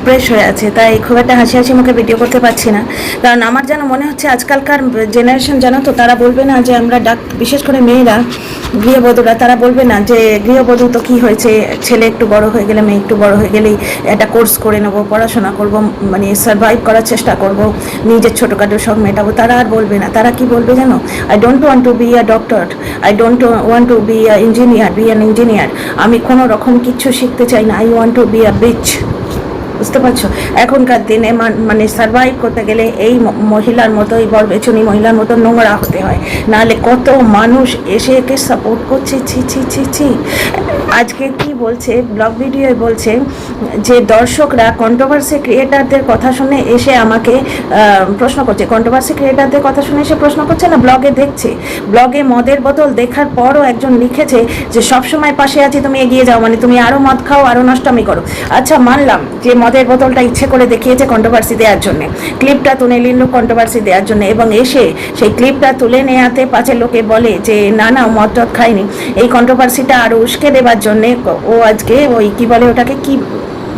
Depress হয়ে আছে, তাই খুব একটা হাসি হাসি মুখে ভিডিও করতে পারছি না। কারণ আমার যেন মনে হচ্ছে আজকালকার জেনারেশন জানো তো, তারা বলবে না যে আমরা ডাক, বিশেষ করে মেয়েরা, গৃহবধূরা, তারা বলবে না যে গৃহবধূ তো কী হয়েছে, ছেলে একটু বড় হয়ে গেলে, মেয়ে একটু বড় হয়ে গেলেই একটা কোর্স করে নেব, পড়াশোনা করব মানে সার্ভাইভ করার চেষ্টা করব, নিজের ছোটোখাটো সব মেটাবো, তারা আর বলবে না, তারা কি বলবে জানো? I don't want to be a doctor I don't want to be a engineer be an engineer আমি কোনো রকম কিচ্ছু শিখতে চাই না I want to be a bitch বুঝতে পারছ? এখনকার দিনে মান- সার্ভাইভ করতে গেলে এই মহিলার মতো এই বরবেচনী মহিলার মতো নোংরা হতে হয়। নাহলে কত মানুষ এসে একে সাপোর্ট করছে, ছি ছি ছি ছি। আজকে কি বলছে? ব্লগ ভিডিওয় বলছে যে দর্শকরা কন্ট্রোভার্সি ক্রিয়েটারদের কথা শুনে এসে আমাকে প্রশ্ন করছে। কন্ট্রোভার্সি ক্রিয়েটারদের কথা শুনে এসে প্রশ্ন করছে না? ব্লগে দেখছে। ব্লগে মদের বোতল দেখার পরও একজন লিখেছে যে সব সময় পাশে আছি, তুমি এগিয়ে যাও। মানে তুমি আরও মদ খাও আরও নষ্টমি করো। আচ্ছা মানলাম যে মদের বোতলটা ইচ্ছে করে দেখিয়েছে কন্ট্রোভার্সি দেওয়ার জন্য। ক্লিপটা তুলে নিল কন্ট্রোভার্সি দেওয়ার জন্য এবং এসে সেই ক্লিপটা তুলে নেওয়াতে পাঁচের লোকে বলে যে, না না মদ টদ খায়নি। এই কন্ট্রোভার্সিটা আরও উস্কে দেবার জন্যে ও আজকে ওই কী বলে ওটাকে কি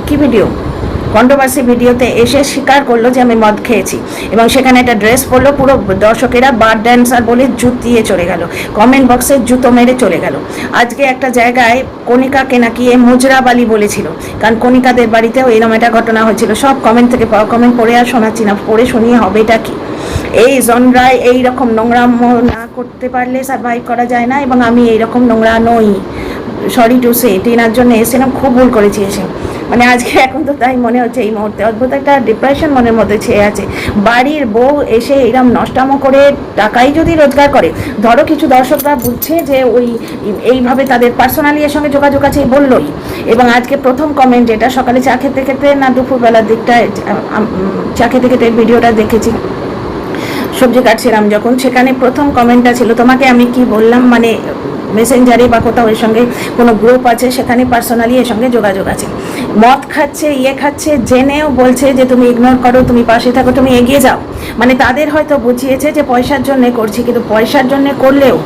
কি ভিডিও কন্ট্রোভার্সি ভিডিওতে এসে স্বীকার করল যে আমি মদ খেয়েছি। এবং সেখানে একটা ড্রেস পরলো, পুরো দর্শকেরা বার ড্যান্সার বলে জুত দিয়ে চলে গেল। কমেন্ট বক্সে জুতো মেরে চলে গেল। আজকে একটা জায়গায় কণিকাকে নাকি এ মুজরাবালি বলেছিল। কারণ কণিকাদের বাড়িতেও এরকম একটা ঘটনা হয়েছিল। সব কমেন্ট থেকে পাওয়া কমেন্ট পড়ে আর শোনাচ্ছি না। পড়ে শুনিয়ে হবেটা কি? এই জনরায় এই রকম না করতে পারলে সার্ভাইভ করা যায় না। এবং আমি এই রকম নোংরা নই। সরি টু সে টিনার জন্য এসেছিলাম খুব ভুল করেছি এসে। মানে আজকে এখন তো তাই মনে হচ্ছে এই মুহূর্তে। অদ্ভুত একটা ডিপ্রেশন মনের মধ্যে ছেয়ে আছে। বাড়ির বউ এসে এরম নষ্টামো করে টাকাই যদি রোজগার করে, ধরো কিছু দর্শকরা বুঝছে যে ওই এইভাবে তাদের পার্সোনালি এর সঙ্গে যোগাযোগ আছে বললোই। এবং আজকে প্রথম কমেন্ট যেটা সকালে চা খেতে খেতে না দুপুরবেলার দিকটায় চা খেতে খেতে ভিডিওটা দেখেছি। সবজি কাটছিলাম যখন, সেখানে প্রথম কমেন্টটা ছিল, তোমাকে আমি কি বললাম? মানে মেসেঞ্জারে বা কোথাও এর সঙ্গে কোনো গ্রুপ আছে, সেখানে পার্সোনালি এর সঙ্গে যোগাযোগ আছে। মদ খাচ্ছে ইয়ে খাচ্ছে, জেনেও বলছে যে তুমি ইগনোর করো, তুমি পাশে থাকো, তুমি এগিয়ে যাও। মানে তাদের হয়তো বুঝিয়েছে যে পয়সার জন্য করছি, কিন্তু পয়সার জন্য করলেও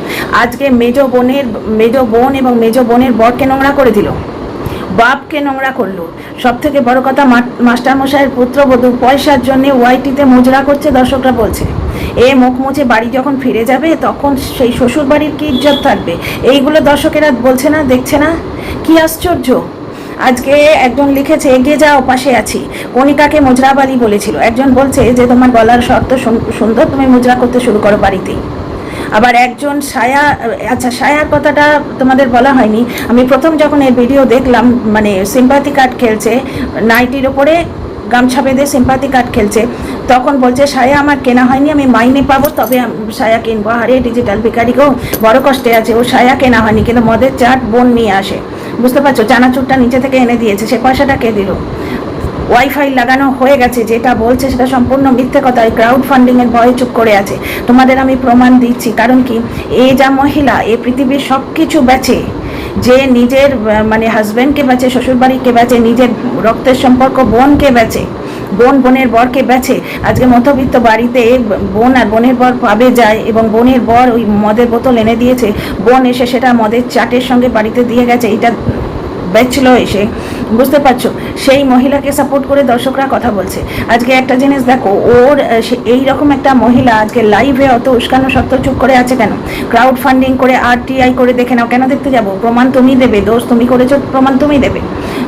আজকে মেজো বোনের, মেজো বোন এবং মেজো বোনের বরকে নোংরা করে দিল। বাপকে নোংরা করল। সব থেকে বড় কথা মাস্টারমশাইয়ের পুত্রবধূ পয়সার জন্য ওয়াইটিতে মুজরা করছে, দর্শকরা বলছে। এ মুখ মুছে বাড়ি যখন ফিরে যাবে, তখন সেই শ্বশুর বাড়ির কি ইজ্জত থাকবে? এইগুলো দর্শকেরা বলছে না, দেখছে না? কি আশ্চর্য! আজকে একজন লিখেছে, এগিয়ে যাও, পাশে আছি। কণিকাকে মুজরাবালি বলেছিল। একজন বলছে যে, তোমার গলার শর্ত সুন্দর, তুমি মুজরা করতে শুরু করো বাড়িতেই আবার একজন সায়া আচ্ছা সায়ার কথাটা তোমাদের বলা হয়নি। আমি প্রথম যখন এই ভিডিও দেখলাম মানে সিম্পাথি কার্ড খেলছে নাইটির ওপরে গামছা বেঁধে সিম্পাথি কার্ড খেলছে। তখন বলছে, সায়া, আমার কেনা হয়নি, আমি মাইনে পাবো, তবে সায়া কিনবো। আরে ডিজিটাল ভিকারিকেও বড় কষ্টে আছে, ও সায়া কেনা হয়নি, কিন্তু মদের চাট বোন নিয়ে আসে। বুঝতে পারছ, চানাচুরটা নিচে থেকে এনে দিয়েছে, সে পয়সাটা কে দিল? ওয়াইফাই লাগানো হয়ে গেছে, যেটা বলছে সেটা সম্পূর্ণ মিথ্যে কথা এই ক্রাউড ফান্ডিংয়ের ভয়ে চুপ করে আছে। তোমাদের আমি প্রমাণ দিচ্ছি, কারণ কি, এ যা মহিলা, এ পৃথিবীর সব কিছু বেচে। যে নিজের মানে হাজব্যান্ডকে বেঁচে, শ্বশুরবাড়িকে বেঁচে, নিজের রক্তের সম্পর্ক বোনকে বেছে বোন বোনের বরকে বেছে আজকে মধ্যবিত্ত বাড়িতে বোন আর বোনের বর পাবে যায় এবং বোনের বর ওই মদের বোতল এনে দিয়েছে, বোন এসে সেটা মদের চাটের সঙ্গে বাড়িতে দিয়ে গেছে, এটা বেচছিল এসে। বুঝতে পারছ? সেই মহিলাকে সাপোর্ট করে দর্শকরা কথা বলছে। আজকে একটা জিনিস দেখো, ওর এই রকম একটা মহিলা আজকে লাইভে অত উস্কানো সত্ত্বেও চুপ করে আছে কেন? ক্রাউড ফান্ডিং করে আর টিআই করে দেখে নাও, কেন দেখতে যাব? প্রমাণ তুমি দেবে, দোষ তুমি করেছ, প্রমাণ তুমি দেবে।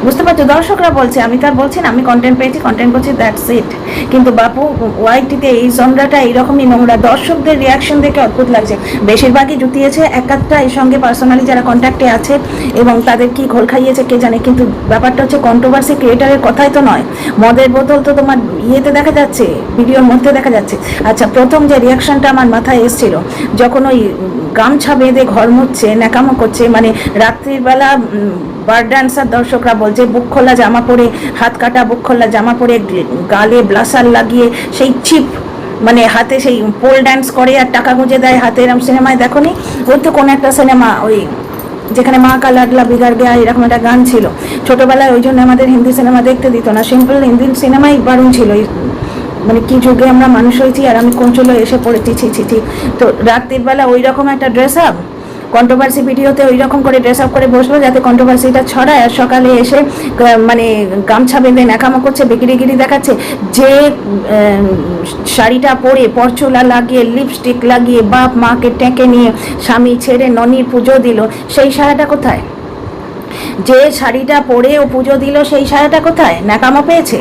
বুঝতে পারছ? দর্শকরা বলছে, আমি তার বলছি না, আমি কন্টেন্ট পেয়েছি কন্টেন্ট করছি দ্যাটস ইট কিন্তু বাপু ওয়াইটিতে এই জনরাটা এইরকমই নোংরা। দর্শকদের রিয়াকশন দেখে অদ্ভুত লাগছে। বেশিরভাগই জুতিয়েছে একাধটা এর সঙ্গে পার্সোনালি যারা কন্ট্যাক্টে আছে এবং তাদের কি ঘোল খাইয়েছে কে জানে, কিন্তু ব্যাপারটা হচ্ছে কন্ট্রোভার্সি ক্রিয়েটারের কথাই তো নয়। মদের বোতল তো তোমার ইয়েতে দেখা যাচ্ছে, ভিডিওর মধ্যে দেখা যাচ্ছে। আচ্ছা প্রথম যে রিয়াকশনটা আমার মাথায় এসেছিল, যখন ওই গামছা বেঁধে ঘর মুচ্ছে ন্যাকামো করছে মানে রাত্রির বেলা বার ডান্সার দর্শকরা বলছে, বুক খোলা জামা পরে, হাত কাটা, বুক খোলা জামা পরে, গালে ব্লাসার লাগিয়ে সেই চিপ মানে হাতে সেই পোল ড্যান্স করে আর টাকা গুঁজে দেয় হাতে এরম সিনেমায় দেখো নি ওই তো কোনো একটা সিনেমা, ওই যেখানে মা কা লাগলা বিগার গেয়া এরকম একটা গান ছিল। ছোটোবেলায় ওই জন্য আমাদের হিন্দি সিনেমা দেখতে দিত না। সিম্পল হিন্দি সিনেমাই বারণ ছিল। মানে কি যুগে আমরা মানুষ হয়েছি আর আমি কোন চলে এসে পড়েছি, ছি ছি তো রাত্রির বেলা ওই রকম একটা ড্রেস আপ কন্ট্রোভার্সি ভিডিওতে ওই রকম করে ড্রেস আপ করে বসল যাতে কন্ট্রোভার্সিটা ছড়ায় আর সকালে এসে মানে গামছা বেঁধে ন্যাকামো করছে বিকিরিগিরি দেখাচ্ছে। যে শাড়িটা পরে পরচুলা লাগিয়ে লিপস্টিক লাগিয়ে, বাপ মাকে টেকে নিয়ে স্বামী ছেড়ে ননির পুজো দিল, সেই শাড়িটা কোথায়? যে শাড়িটা পরে ও পুজো দিল, সেই শাড়িটা কোথায়? ন্যাকামো পেয়েছে?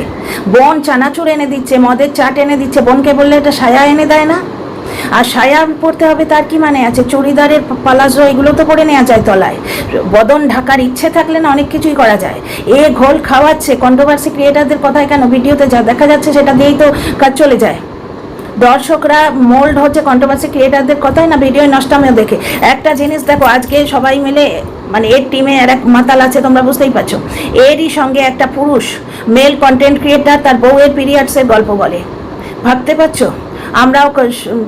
বোন চানাচুর এনে দিচ্ছে, মদের চাট এনে দিচ্ছে, বোনকে বললে এটা সায়া এনে দেয় না? আর সায়া পরতে হবে তার কি মানে আছে? চুড়িদারের পালাজো এগুলো তো পরে নেওয়া যায় তলায়। বদন ঢাকার ইচ্ছে থাকলে না অনেক কিছুই করা যায়। এ ঘোল খাওয়াচ্ছে কন্ট্রোভার্সি ক্রিয়েটারদের কথায় কেন ভিডিওতে যা দেখা যাচ্ছে সেটা দিয়েই তো কাজ চলে যায়। দর্শকরা মোল্ড হচ্ছে কন্ট্রোভার্সি ক্রিয়েটারদের কথাই না ভিডিও নষ্টামেও দেখে। একটা জিনিস দেখো, আজকে সবাই মিলে মানে এর টিমে আর এক মাতাল আছে, তোমরা বুঝতেই পারছ। এরই সঙ্গে একটা পুরুষ মেল কন্টেন্ট ক্রিয়েটার তার বউয়ের পিরিয়ডসের গল্প বলে। ভাবতে পারছ? আমরাও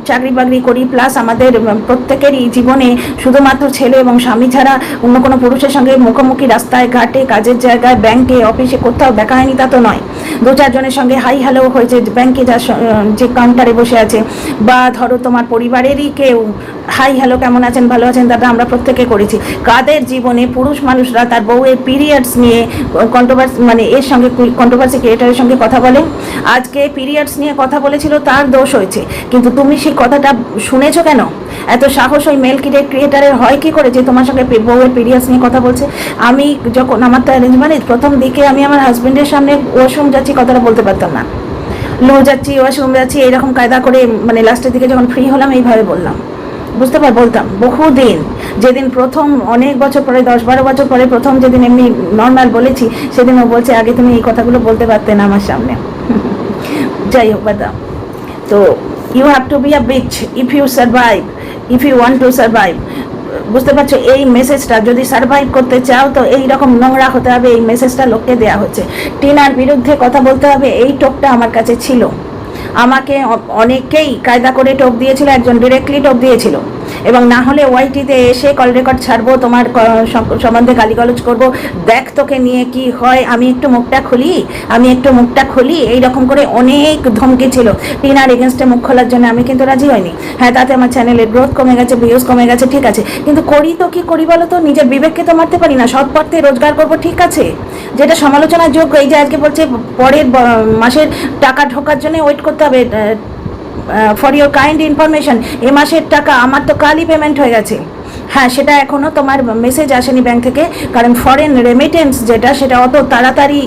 চাকরি বাকরি করি প্লাস আমাদের প্রত্যেকেরই জীবনে শুধুমাত্র ছেলে এবং স্বামী ছাড়া অন্য কোনো পুরুষের সঙ্গে মুখোমুখি রাস্তায়, ঘাটে, কাজের জায়গায় ব্যাংকে অফিসে কোথাও দেখা হয়নি তা তো নয়। দু চারজনের সঙ্গে হাই হ্যালো হয়েছে ব্যাংকে যা যে কাউন্টারে বসে আছে। বা ধরো তোমার পরিবারেরই কেউ, হাই হ্যালো কেমন আছেন? ভালো আছেন? দাদা, আমরা প্রত্যেকে করেছি। কাদের জীবনে পুরুষ মানুষরা তার বউয়ের পিরিয়ডস নিয়ে কন্ট্রোভার্সি মানে এর সঙ্গে কন্ট্রোভার্সি ক্রিয়েটারের সঙ্গে কথা বলে? আজকে পিরিয়ডস নিয়ে কথা বলেছিল, তার দোষ হয়েছে। কিন্তু তুমি সেই কথাটা শুনেছো কেন? এত সাহস ওই মেল ক্রিয়েটারের হয় কি করে যে তোমার সঙ্গে বউয়ের পিরিয়ডস নিয়ে কথা বলছে? আমি যখন আমার তো অ্যারেঞ্জ মানে প্রথম দিকে আমি আমার হাজব্যান্ডের সামনে ওয়াশরুম যাচ্ছি কথাটা বলতে পারতাম না। লো যাচ্ছি ওয়াশরুম যাচ্ছি, এইরকম কায়দা করে মানে লাস্টের দিকে যখন ফ্রি হলাম, এইভাবে বললাম। বুঝতে পার বলতাম, বহুদিন, যেদিন প্রথম, অনেক বছর পরে, দশ বারো বছর পরে প্রথম যেদিন এমনি নর্মাল বলেছি সেদিন ও বলছে, আগে তুমি এই কথাগুলো বলতে পারতে না আমার সামনে। যাই হোক বাদাম তো you have to be a bitch if you survive if you want to survive বুঝতে পারছ? এই মেসেজটা যদি সার্ভাইভ করতে চাও, তো এই রকম নোংরা হতে হবে, এই মেসেজটা লোককে দেওয়া হচ্ছে। টিনার বিরুদ্ধে কথা বলতে হবে, এই টোপটা আমার কাছে ছিল। আমাকে অনেকেই কায়দা করে টোপ দিয়েছিল, একজন ডিরেক্টলি টোপ দিয়েছিল। এবং না হলে ওয়াইটিতে এসে কল রেকর্ড ছাড়বো, তোমার সম্বন্ধে গালিগালজ করব। দেখ তোকে নিয়ে কি হয়, আমি একটু মুখটা খুলি, আমি একটু মুখটা খুলি এই রকম করে অনেক ধমকি ছিল। টিনার এগেনস্টে মুখ খোলার জন্য আমি কিন্তু রাজি হয়নি হ্যাঁ তাতে আমার চ্যানেলের গ্রোথ কমে গেছে ভিউজ কমে গেছে, ঠিক আছে। কিন্তু করি তো কি করি বলো তো? নিজের বিবেককে তো মারতে পারি না। সৎ পথে রোজগার করব, ঠিক আছে। যেটা সমালোচনার যোগ্য, এই যে আজকে বলছে, পরের মাসের টাকা ঢোকার জন্য ওয়েট করতে হবে ফর ইউর কাইন্ড ইনফরমেশন এ মাসের টাকা আমার তো কালই পেমেন্ট হয়ে গেছে। হ্যাঁ সেটা এখনও তোমার মেসেজ আসেনি ব্যাংক থেকে, কারণ ফরেন রেমিটেন্স যেটা, সেটা অত তাড়াতাড়ি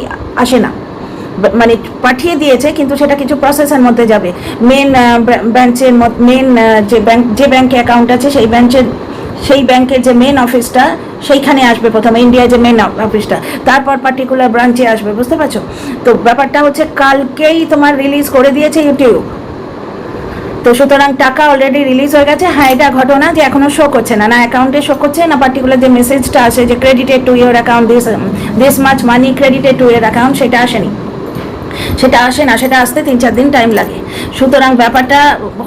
আসে না। মানে পাঠিয়ে দিয়েছে, কিন্তু সেটা কিছু প্রসেসের মধ্যে যাবে। মেন ব্রাঞ্চের মেন যে ব্যাংক যে ব্যাংকে অ্যাকাউন্ট আছে, সেই ব্যাংকের সেই ব্যাংকের যে মেন অফিসটা সেইখানে আসবে প্রথমে ইন্ডিয়ার যে মেন অফিসটা তারপর পার্টিকুলার ব্রাঞ্চে আসবে, বুঝতে পারছ? তো ব্যাপারটা হচ্ছে, কালকেই তোমার রিলিজ করে দিয়েছে ইউটিউব তো সুতরাং টাকা অলরেডি রিলিজ হয়ে গেছে। হ্যাঁ এটা ঘটনা যে এখনও শো করছে না। না অ্যাকাউন্টে শো করছে, না পার্টিকুলার যে মেসেজটা আসে যে credited to your account this this much money credited to your account সেটা আসেনি। সেটা আসে না, সেটা আসতে তিন চার দিন টাইম লাগে। সুতরাং ব্যাপারটা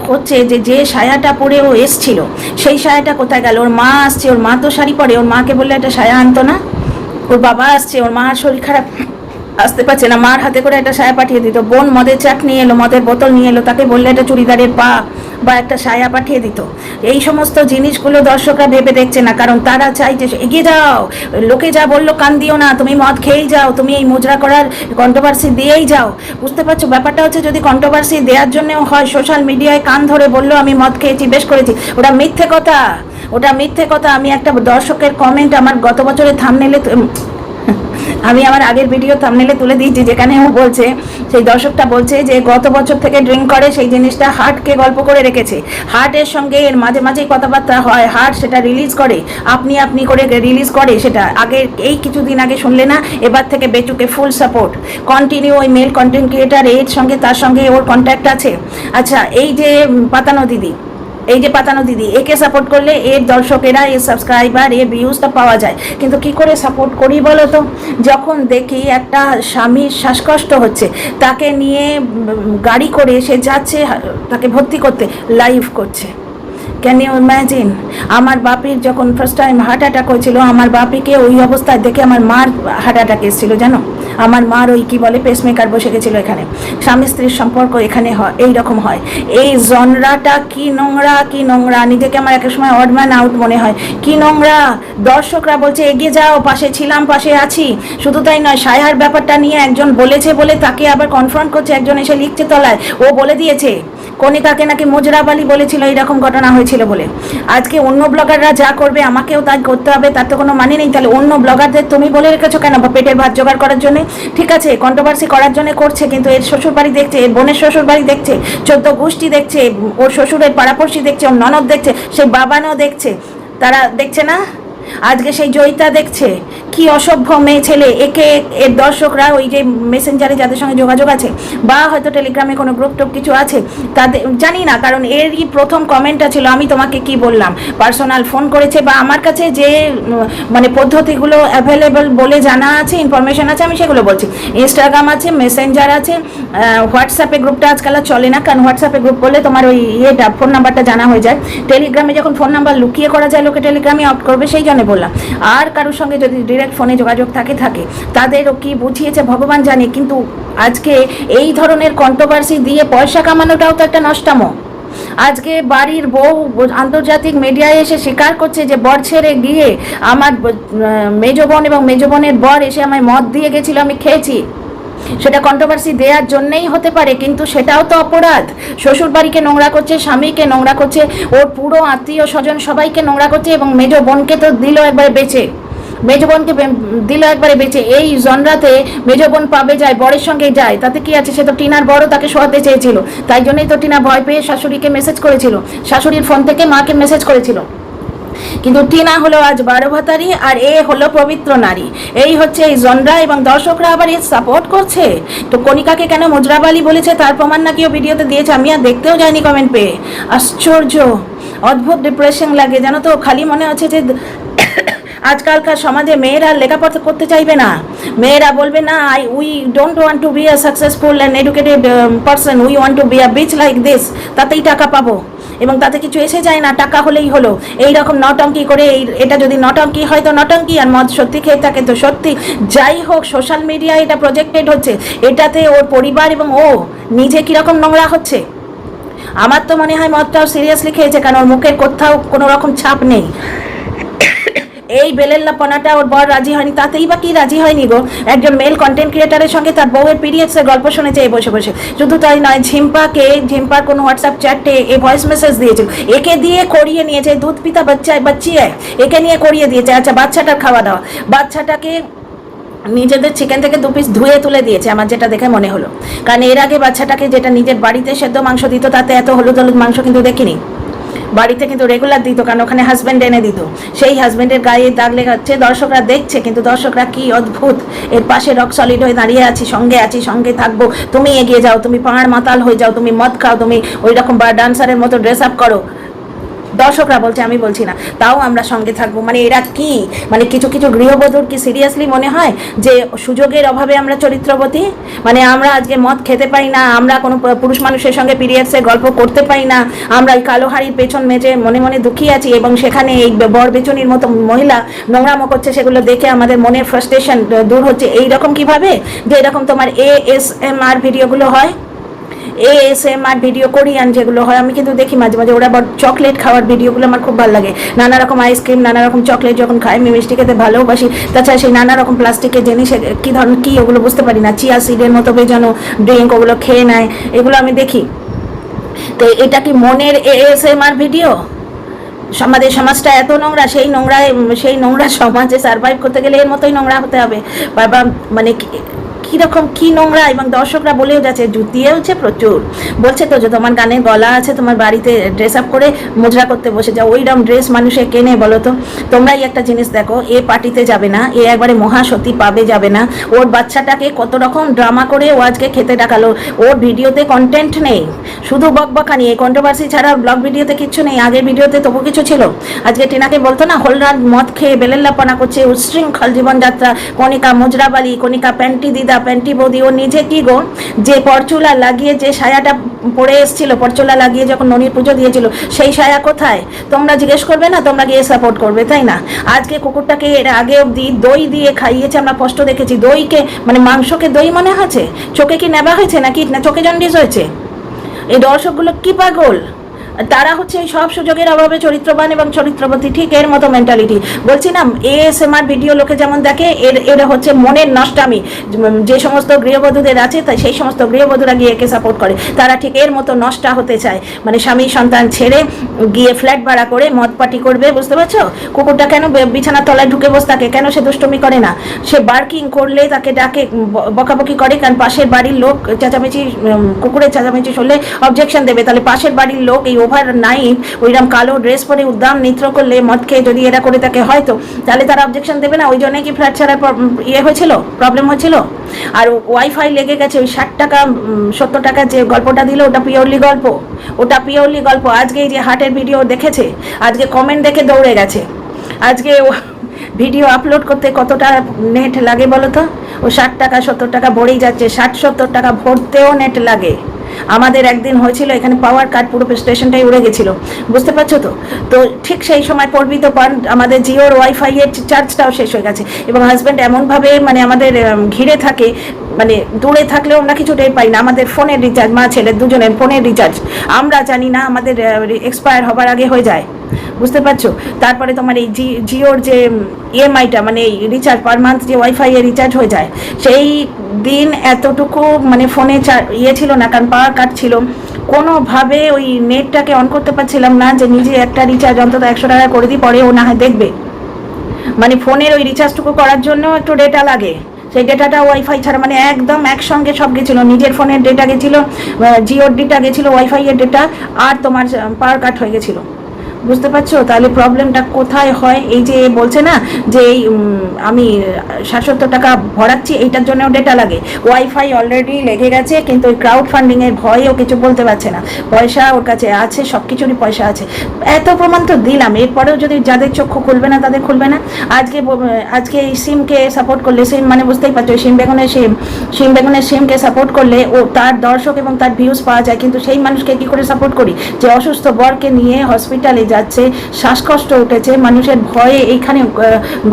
হচ্ছে যে যে সায়াটা পরে ও এসছিল, সেই সায়াটা কোথায় গেল? ওর মা আসছে, ওর মা তো শাড়ি পরে, ওর মাকে বললে একটা সায়া আনতো না। ওর বাবা আসছে, ওর মার শরীর খারাপ। আসতে পারছে না। মার হাতে করে একটা সায়া পাঠিয়ে দিত। বোন মদের চাট নিয়ে এলো, মদের বোতল নিয়ে এলো, তাকে বললে একটা চুড়িদারের পা বা একটা সায়া পাঠিয়ে দিত। এই সমস্ত জিনিসগুলো দর্শকরা ভেবে দেখছে না, কারণ তারা চাই যে এগিয়ে যাও। লোকে যা বলল কান দিও না, তুমি মদ খেয়েই যাও, তুমি এই মুজরা করার কন্ট্রোভার্সি দিয়েই যাও। বুঝতে পারছ? ব্যাপারটা হচ্ছে যদি কন্ট্রোভার্সি দেওয়ার জন্যও হয় সোশ্যাল মিডিয়ায় কান ধরে বলল, আমি মদ খেয়েছি, বেশ করেছি। ওটা মিথ্যে কথা। ওটা মিথ্যে কথা। আমি একটা দর্শকের কমেন্ট আমার গত বছরের থামনেলে আমি আমার আগের ভিডিও থামনেলে তুলে দিয়েছি, যেখানে ও বলছে, সেই দর্শকটা বলছে যে গত বছর থেকে ড্রিঙ্ক করে, সেই জিনিসটা হার্টকে গল্প করে রেখেছে। হার্টের সঙ্গে এর মাঝে মাঝেই কথাবার্তা হয় হার্ট সেটা রিলিজ করে, আপনি আপনি করে রিলিজ করে সেটা। আগে এই কিছুদিন আগে শুনলে না, এবার থেকে বেচুকে ফুল সাপোর্ট কন্টিনিউ ওই মেল কন্টেন্ট ক্রিয়েটার এর সঙ্গে, তার সঙ্গে ওর কন্ট্যাক্ট আছে। আচ্ছা এই যে পাতানো দিদি এই যে পাতানো দিদি, একে সাপোর্ট করলে এর দর্শকেরা, এর সাবস্ক্রাইবার এর ভিউজটা পাওয়া যায়। কিন্তু কি করে সাপোর্ট করি বলো তো? যখন দেখি একটা স্বামীর শ্বাসকষ্ট হচ্ছে, তাকে নিয়ে গাড়ি করে সে যাচ্ছে, তাকে ভর্তি করতে লাইভ করছে। ক্যান ইউ ইম্যাজিন আমার বাপির যখন ফার্স্ট টাইম হার্ট অ্যাটাক হয়েছিল, আমার বাপিকে ওই অবস্থায় দেখে আমার মার হার্ট অ্যাটাক এসেছিল, জানো? আমার মার ওই কি বলে পেসমেকার বসে গেছিল এখানে। স্বামী স্ত্রীর সম্পর্ক এখানে হয় এই রকম হয়। এই জনরাটা কি নোংরা কি নোংরা? নিজেকে আমার এক সময় অডম্যান আউট মনে হয়। কি নোংরা? দর্শকরা বলছে, এগিয়ে যাও, পাশে ছিলাম, পাশে আছি। শুধু তাই নয়, সায়ার ব্যাপারটা নিয়ে একজন বলেছে বলে তাকে আবার কনফ্রন্ট করছে, একজন এসে লিখছে তলায়। ও বলে দিয়েছে, কণিকাকে নাকি মুজরাবালি বলেছিল, এইরকম ঘটনা হয়েছিল বলে। আজকে অন্য ব্লগাররা যা করবে, আমাকেও তাই করতে হবে, তার তো কোনো মানে নেই। তাহলে অন্য ব্লগারদের তুমি বলে রেখেছো কেন? বা পেটের ভাত জোগাড় করার জন্য? ঠিক আছে কন্ট্রোভার্সি করার জন্য করছে, কিন্তু এর শ্বশুর বাড়ি দেখছে, এর বোনের শ্বশুর বাড়ি দেখছে, চোদ্দ গোষ্ঠী দেখছে, ওর শ্বশুরের পাড়াপড়শি দেখছে, ওর ননদ দেখছে, সে বাবানও দেখছে। তারা দেখছে না? আজকে সেই জয়িতা দেখছে। কি অসভ্য মেয়ে ছেলে। একে এর দর্শকরা ওই যে মেসেঞ্জারে যাদের সঙ্গে যোগাযোগ আছে বা হয়তো টেলিগ্রামে কোনো গ্রুপ টুপ কিছু আছে, তাদের জানি না, কারণ এরই প্রথম কমেন্টটা ছিল, আমি তোমাকে কি বললাম? পার্সোনাল ফোন করেছে বা আমার কাছে যে মানে পদ্ধতিগুলো অ্যাভেলেবল বলে জানা আছে ইনফরমেশন আছে, আমি সেগুলো বলছি। ইনস্টাগ্রাম আছে মেসেঞ্জার আছে হোয়াটসঅ্যাপে গ্রুপটা আজকাল চলে না, কারণ হোয়াটসঅ্যাপে গ্রুপ করলে তোমার ওই ইয়েটা ফোন নাম্বারটা জানা হয়ে যায়। টেলিগ্রামে যখন ফোন নাম্বার লুকিয়ে করা যায়, লোকে টেলিগ্রামে অফ করবে, সেই জন্য বললাম। আর কারোর সঙ্গে যদি ডিরেক্ট ফোনে যোগাযোগ থাকে থাকে। তাদেরও কি বুঝিয়েছে ভগবান জানে, কিন্তু আজকে এই ধরনের কন্ট্রোভার্সি দিয়ে পয়সা কামানোটাও তো একটা নষ্টামো। আজকে বাড়ির বউ আন্তর্জাতিক মিডিয়ায় এসে স্বীকার করছে যে, বর ছেড়ে গিয়ে আমার মেজবন এবং মেজবনের বর এসে আমায় মদ দিয়ে গেছিল, আমি খেয়েছি। সেটা কন্ট্রোভার্সি দেওয়ার জন্যই হতে পারে, কিন্তু সেটাও তো অপরাধ। শ্বশুর বাড়িকে নোংরা করছে, স্বামীকে নোংরা করছে, ওর পুরো আত্মীয় স্বজন সবাইকে নোংরা করছে এবং মেজ বোনকে তো দিল একবারে বেঁচে। মেজ বোনকে দিল একবারে বেঁচে। এই জনরাতে মেজ বোন পাবে যায়, বরের সঙ্গে যায়। তাতে কি আছে? সে তো টিনার বড়, তাকে শোয়াতে চেয়েছিল। তাই জন্যই তো টিনা ভয় পেয়ে শাশুড়িকে মেসেজ করেছিল। শাশুড়ির ফোন থেকে মাকে মেসেজ করেছিল। কিন্তু টিনা হলো আজ বারো ভাতারি আর এ হলো পবিত্র নারী। এই হচ্ছে এই জনরা এবং দর্শকরা আবার এর সাপোর্ট করছে? তো কণিকাকে কেন মুজরাবালি বলেছে তার প্রমাণ নাকি ও ভিডিওতে দিয়েছে? আমি আর দেখতেও যাইনি কমেন্ট পেয়ে। আশ্চর্য। অদ্ভুত ডিপ্রেশন লাগে, জানো তো? খালি মনে হচ্ছে যে আজকালকার সমাজে মেয়েরা লেখাপড়া করতে চাইবে না। মেয়েরা বলবে, না I we don't want to be a successful and educated person we want to be a bitch like this তাতেই টাকা পাবো। এবং তাতে কিছু এসে যায় না, টাকা হলেই হলো। এই রকম নটঙ্কি করে এই, এটা যদি নটঙ্কি হয় তো নটঙ্কি, আর মদ সত্যি খেয়ে থাকে তো সত্যি। যাই হোক সোশ্যাল মিডিয়ায় এটা প্রজেক্টেড হচ্ছে। এটাতে ওর পরিবার এবং ও নিজে কীরকম নোংরা হচ্ছে? আমার তো মনে হয় মদটাও সিরিয়াসলি খেয়েছে, কারণ ওর মুখের কোথাও কোনো রকম ছাপ নেই। এই বেলেল্লাপনাটা ওর বর রাজি হয়নি, তাতেই বা কি রাজি হয়নি গো? একজন মেল কন্টেন্ট ক্রিয়েটারের সঙ্গে তার বউয়ের পিরিয়ডসের গল্প শুনেছে, এই বসে বসে। শুধু তাই নয়, ঝিম্পাকে, ঝিম্পার কোনো হোয়াটসঅ্যাপ চ্যাটে এ ভয়েস মেসেজ দিয়েছিল একে দিয়ে করিয়ে নিয়েছে, দুধ পিতা বাচ্চা বাচ্চি একে নিয়ে করিয়ে দিয়েছে আচ্ছা বাচ্চাটার খাওয়া দাওয়া। বাচ্চাটাকে নিজেদের চিকেন থেকে দু পিস ধুয়ে তুলে দিয়েছে, আমার যেটা দেখে মনে হলো। কারণ এর আগে বাচ্চাটাকে যেটা নিজের বাড়িতে সেদ্ধ মাংস দিত, তাতে এত হলুদ হলুদ মাংস কিন্তু দেখিনি। বাড়িতে কিন্তু রেগুলার দিত, কারণ ওখানে হাজব্যান্ড এনে দিত। সেই হাজব্যান্ডের গায়ে দাগ লেগাচ্ছে, দর্শকরা দেখছে, কিন্তু দর্শকরা কি অদ্ভুত। এর পাশে রক সলিড হয়ে দাঁড়িয়ে আছি, সঙ্গে আছি, সঙ্গে থাকব। তুমি এগিয়ে যাও, তুমি পাহাড় মাতাল হয়ে যাও, তুমি মদ খাও, তুমি ওই রকম বা ডান্সারের মতো ড্রেস আপ করো। দর্শকরা বলছে, আমি বলছি না। তাও আমরা সঙ্গে থাকব। মানে এরা কি? মানে কিছু কিছু গৃহবধূর কি সিরিয়াসলি মনে হয় যে সুযোগের অভাবে আমরা চরিত্রবতী? মানে আমরা আজকে মদ খেতে পারি না, আমরা কোনো পুরুষ মানুষের সঙ্গে পিরিয়ডসের গল্প করতে পারি না, আমরা এই কালো হাড়ির পেছন মেজে মনে মনে দুঃখী আছি এবং সেখানে এই বর বেচনির মতো মহিলা নোংরামো করছে সেগুলো দেখে আমাদের মনের ফ্রাস্ট্রেশন দূর হচ্ছে। এই রকম কীভাবে? যে এরকম তোমার এ এস এম আর ভিডিওগুলো হয়? এএসএমআর ভিডিও কোরিয়ান যেগুলো হয়, আমি কিন্তু দেখি মাঝে মাঝে। ওরা চকলেট খাওয়ার ভিডিওগুলো আমার খুব ভালো লাগে। নানা রকম আইসক্রিম নানা রকম চকলেট যখন খাই, আমি মিষ্টি খেতে ভালোবাসি তাছাড়া সেই নানা রকম প্লাস্টিকের জিনিস কি ধরনের, কি ওগুলো বুঝতে পারি না। চিয়া সিডের মতো বেজানো ড্রিঙ্ক ওগুলো খেয়ে নেয়, এগুলো আমি দেখি। তো এটা কি মনের এএসএমআর ভিডিও আমাদের সমাজটা এত নোংরা, সেই নোংরায়, সেই নোংরা সমাজে সার্ভাইভ করতে গেলে এর মতোই নোংরা হতে হবে। বাবা মানে কীরকম কি নোংরা এবং দর্শকরা বলেও যাচ্ছে জুতিয়েওছে প্রচুর। বলছে তো যে তোমার গানের গলা আছে, তোমার বাড়িতে ড্রেস আপ করে মুজরা করতে বসে যাও। ওইরকম ড্রেস মানুষে কেনে বলো তো? তোমরাই একটা জিনিস দেখো, এ পার্টিতে যাবে না, এ একবারে মহাসতী পাবে যাবে না। ওর বাচ্চাটাকে কত রকম ড্রামা করে ও আজকে খেতে ডাকালো ওর ভিডিওতে কন্টেন্ট নেই। শুধু বকবকানি, এই কন্ট্রোভার্সি ছাড়া ব্লগ ভিডিওতে কিচ্ছু নেই। আগের ভিডিওতে তবু কিছু ছিল। আজকে টিনাকে বলতো না, হোলরাত মদ খেয়ে বেলেল্লাপনা করছে, উচ্ছৃঙ্খল জীবনযাত্রা, কণিকা মুজরাবালি, কণিকা প্যান্টি দিদা প্যান্টি বৌদি, ও নিজে কি গো? যে পরচুলা লাগিয়ে, যে সায়াটা পরে এসেছিল, পরচুলা লাগিয়ে যখন ননির পুজো দিয়েছিল, সেই সায়া কোথায়? তোমরা জিজ্ঞেস করবে না? তোমরা গিয়ে সাপোর্ট করবে, তাই না? আজকে কুকুরটাকে এর আগে অবধি দই দিয়ে খাইয়েছে, আমরা কষ্ট দেখেছি। দইকে মানে মাংসকে দই মনে হয়েছে? চোখে কি নেবা হয়েছে নাকি? না চোখে জন্ডিস হয়েছে? এই দর্শকগুলো কি পাগল? তারা হচ্ছে এই সব সুযোগের অভাবে চরিত্রবান এবং চরিত্রবতী ঠিক এর মতো মেন্টালিটি বলছি না এএসএমআর ভিডিও লোকে যেমন দেখে, এর, এরা হচ্ছে মনের নষ্টামি যে সমস্ত গৃহবধূদের আছে, তাই সেই সমস্ত গৃহবধূরা গিয়ে একে সাপোর্ট করে। তারা ঠিক এর মতো নষ্টা হতে চায়। মানে স্বামী সন্তান ছেড়ে গিয়ে ফ্ল্যাট ভাড়া করে মদ পার্টি করবে, বুঝতে পারছ? কুকুরটা কেন বিছানার তলায় ঢুকে বসে থাকে? কেন সে দুষ্টমি করে না? সে বার্কিং করলে তাকে ডাকে বকাবকি করে, কারণ পাশের বাড়ির লোক চেঁচামেচি কুকুরের চেঁচামেচি শুনলে অবজেকশন দেবে। তাহলে পাশের বাড়ির লোক এই ওভার নাইট ওইরকম কালো ড্রেস পরে উদ্যাম নৃত্য করলে মদ খেয়ে যদি এরা করে তাকে হয়তো, তাহলে তারা অবজেকশন দেবে না। ওই জন্যই কি ফ্ল্যাট ছাড়ার ইয়ে হয়েছিল? প্রবলেম হয়েছিল? আর ওয়াইফাই লেগে গেছে ওই ষাট টাকা সত্তর টাকা যে গল্পটা দিল, ওটা পিওরলি গল্প। ওটা পিওরলি গল্প। আজকে এই যে হার্টের ভিডিও দেখেছে, আজকে কমেন্ট দেখে দৌড়ে গেছে। আজকে ভিডিও আপলোড করতে কতটা নেট লাগে বলো তো? ও ষাট টাকা, সত্তর টাকা ভরেই যাচ্ছে। ষাট, সত্তর টাকা ভরতেও নেট লাগে। আমাদের একদিন হয়েছিল, এখানে পাওয়ার কাট পুরো স্টেশনটাই উড়ে গেছিল। বুঝতে পারছ তো? তো ঠিক সেই সময় পড়বি তো পার আমাদের জিওর ওয়াইফাই এর চার্জটাও শেষ হয়ে গেছে এবং হাজব্যান্ড এমনভাবে মানে আমাদের ঘিরে থাকে মানে দূরে থাকলেও আমরা কিছু পাই না। আমাদের ফোনের রিচার্জ মা ছেলে দুজনের ফোনের রিচার্জ আমরা জানি না আমাদের এক্সপায়ার হবার আগে হয়ে যায়। বুঝতে পারছ? তারপরে তোমার এই জি জিওর যে ইএমআইটা মানে রিচার্জ পার মান্থ যে ওয়াইফাই এর রিচার্জ হয়ে যায়, সেই দিন এতটুকু মানে ফোনে ইয়ে ছিল না, কারণ পাওয়ার কাট ছিল। কোনোভাবে ওই নেটটাকে অন করতে পারছিলাম না যে নিজে একটা রিচার্জ অন্তত একশো টাকা করে দিই, পরে ও না হয় দেখবে। মানে ফোনের ওই রিচার্জটুকু করার জন্য একটু ডেটা লাগে। সেই ডেটাটা ওয়াইফাই ছাড়া মানে একদম একসঙ্গে সব গেছিল। নিজের ফোনের ডেটা গেছিল জিওর ডেটা গেছিল ওয়াইফাইয়ের ডেটা আর তোমার পাওয়ার কাট হয়ে গেছিল। বুঝতে পারছ? তাহলে প্রবলেমটা কোথায় হয়? এই যে বলছে না, যে এই আমি ষাট সত্তর টাকা ভরাচ্ছি, এইটার জন্যও ডেটা লাগে। ওয়াইফাই অলরেডি লেগে গেছে, কিন্তু ওই ক্রাউড ফান্ডিং এর ভয়েও কিছু বলতে পারছে না। পয়সা ওর কাছে আছে সব কিছুরই পয়সা আছে। এত প্রমাণ তো দিলাম, এরপরেও যদি যাদের চক্ষু খুলবে না, তাদের খুলবে না। আজকে আজকে এই সিমকে সাপোর্ট করলে, সিম মানে বুঝতেই পারছ সিম বেগুনের সিম সিম বেগুনের সিমকে সাপোর্ট করলে ও তার দর্শক এবং তার ভিউজ পাওয়া যায়, কিন্তু সেই মানুষকে কি করে সাপোর্ট করি? যে অসুস্থ বরকে নিয়ে হসপিটালে যাচ্ছে, শ্বাসকষ্ট উঠেছে, মানুষের ভয়ে এইখানে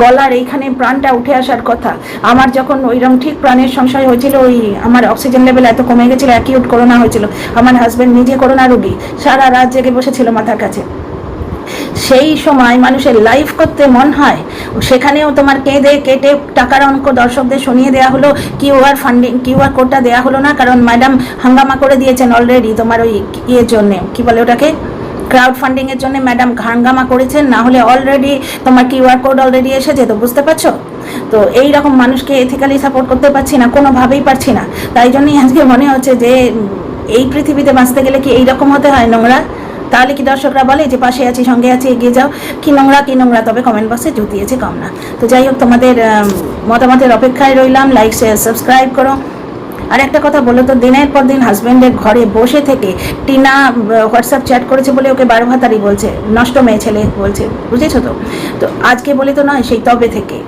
গলার এইখানে প্রাণটা উঠে আসার কথা। আমার যখন ওইরকম ঠিক প্রাণের সংশয় হয়েছিল, ওই আমার অক্সিজেন লেভেল এত কমে গেছিল অ্যাকিউট করোনা হয়েছিল। আমার হাজব্যান্ড নিজে করোনা রোগী, সারা রাত জেগে বসেছিল মাথার কাছে। সেই সময় মানুষের লাইভ করতে মন হয়, সেখানেও তোমার কেঁদে কেটে টাকার অঙ্ক দর্শকদের শুনিয়ে দেওয়া হলো কিউআর ফান্ডিং কিউআর কোডটা দেওয়া হলো না, কারণ ম্যাডাম হাঙ্গামা করে দিয়েছেন অলরেডি তোমার ওই ইয়ের জন্যে, কি বলে ওটাকে? ক্রাউড ফান্ডিং এর জন্য ম্যাডাম হাঙ্গামা করেছেন, না হলে অলরেডি তোমার কিউআর কোড অলরেডি এসেছে তো বুঝতে পারছ? তো এই রকম মানুষকে এথিক্যালি সাপোর্ট করতে পারছি না, কোনোভাবেই পারছি না। তাই জন্যই আজকে মনে হচ্ছে যে এই পৃথিবীতে বাঁচতে গেলে কি এইরকম হতে হয় নোংরা? তাহলে কি দর্শকরা বলে যে, পাশে আছি, সঙ্গে আছি, এগিয়ে যাও কি নোংরা কি নোংরা, তবে কমেন্ট বক্সে জুতিয়েছে কম না তো যাই হোক, তোমাদের মতামতের অপেক্ষায় রইলাম। লাইক শেয়ার সাবস্ক্রাইব করো। আর একটা কথা বলো তো, দিনের পর দিন হাজবেন্ডের ঘরে বসে থেকে টিনা হোয়াটসঅ্যাপ চ্যাট করেছে বলে ওকে বারো ভাতারি বলছে, নষ্ট মেয়ে ছেলে বলছে, বুঝেছ তো? তো আজকে বলে তো নয়, সেই তবে থেকে।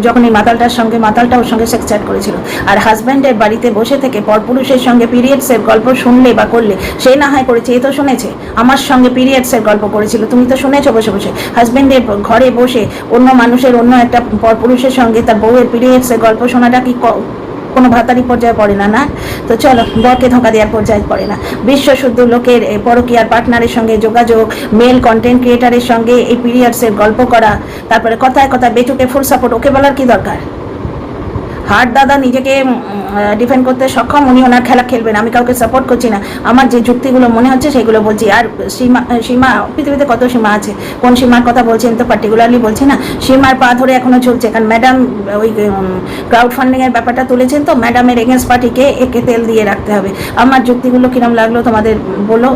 যখন এই মাতালটার সঙ্গে, মাতালটা ওর সঙ্গে সেক্স চ্যাট করেছিল। আর হাজব্যান্ডের বাড়িতে বসে থেকে পরপুরুষের সঙ্গে পিরিয়ডসের গল্প শুনলে বা করলে, সে না হয় করেছে, এ তো শুনেছে। আমার সঙ্গে পিরিয়ডসের গল্প করেছিল, তুমি তো শুনেছো বসে বসে। হাজব্যান্ডের ঘরে বসে অন্য মানুষের, অন্য একটা পরপুরুষের সঙ্গে তার বউয়ের পিরিয়ডসের গল্প শোনাটা ক- কোনো ভাতারি পর্যায়ে পড়ে না না? তো চলো, বরকে ধোকা দেওয়ার পর্যায়ে পড়ে না। বিশ্ব শুদ্ধ লোকের পরকীয়ার পার্টনারের সঙ্গে যোগাযোগ মেল কন্টেন্ট ক্রিয়েটারের সঙ্গে এই পিরিয়ডসের গল্প করা, তারপরে কথায় কথায় বেটুকে ফুল সাপোর্ট ওকে বলার কি দরকার? হার্ট দাদা নিজেকে ডিফেন্ড করতে সক্ষম, উনি ওনার খেলা খেলবেন, আমি কাউকে সাপোর্ট করছি না। আমার যে যুক্তিগুলো মনে হচ্ছে, সেগুলো বলছি। আর সীমা সীমা, পৃথিবীতে কত সীমা আছে? কোন সীমার কথা বলছেন তো পার্টিকুলারলি বলছি না? সীমার পা ধরে এখনও চলছে, কারণ ম্যাডাম ওই ক্রাউড ফান্ডিংয়ের ব্যাপারটা তুলেছেন তো ম্যাডামের এগেনস্ট পার্টিকে একে তেল দিয়ে রাখতে হবে। আমার যুক্তিগুলো কিরম লাগল তোমাদের বলো,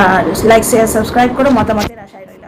আর লাইক শেয়ার সাবস্ক্রাইব করো, মতামতের আশায় রাখো।